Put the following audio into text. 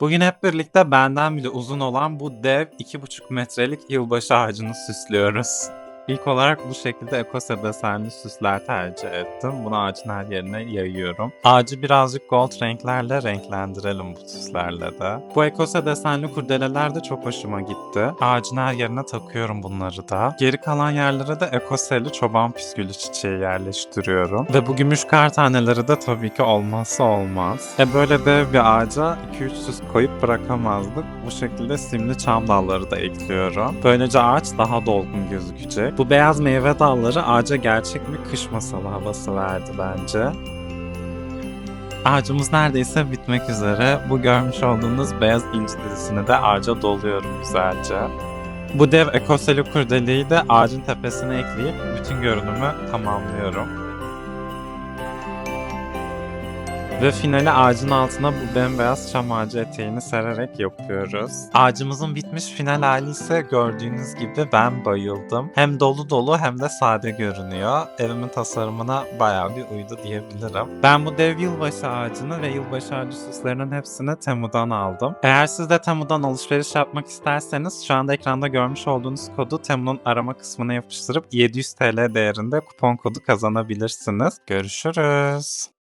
Bugün hep birlikte benden bile uzun olan bu dev 2,5 metrelik yılbaşı ağacını süslüyoruz. İlk olarak bu şekilde ekose desenli süsler tercih ettim. Bunu ağacın her yerine yayıyorum. Ağacı birazcık gold renklerle renklendirelim bu süslerle de. Bu ekose desenli kurdeleler de çok hoşuma gitti. Ağacın her yerine takıyorum bunları da. Geri kalan yerlere de ekoseli çoban püskülü çiçeği yerleştiriyorum. Ve bu gümüş kar taneleri de tabii ki olmazsa olmaz. E böyle dev bir ağaca 2-3 süs koyup bırakamazdık. Bu şekilde simli çam dalları da ekliyorum. Böylece ağaç daha dolgun gözükecek. Bu beyaz meyve dalları ağaca gerçek bir kış masalı havası verdi bence. Ağacımız neredeyse bitmek üzere. Bu görmüş olduğunuz beyaz inci dizisini de ağaca doluyorum güzelce. Bu dev ekoseli kurdeleyi de ağacın tepesine ekleyip bütün görünümü tamamlıyorum. Ve finali ağacın altına bu bembeyaz çam ağacı eteğini sererek yapıyoruz. Ağacımızın bitmiş final hali ise gördüğünüz gibi ben bayıldım. Hem dolu dolu hem de sade görünüyor. Evimin tasarımına bayağı bir uydu diyebilirim. Ben bu dev yılbaşı ağacını ve yılbaşı ağacı süslerinin hepsini Temu'dan aldım. Eğer siz de Temu'dan alışveriş yapmak isterseniz şu anda ekranda görmüş olduğunuz kodu Temu'nun arama kısmına yapıştırıp 700 TL değerinde kupon kodu kazanabilirsiniz. Görüşürüz.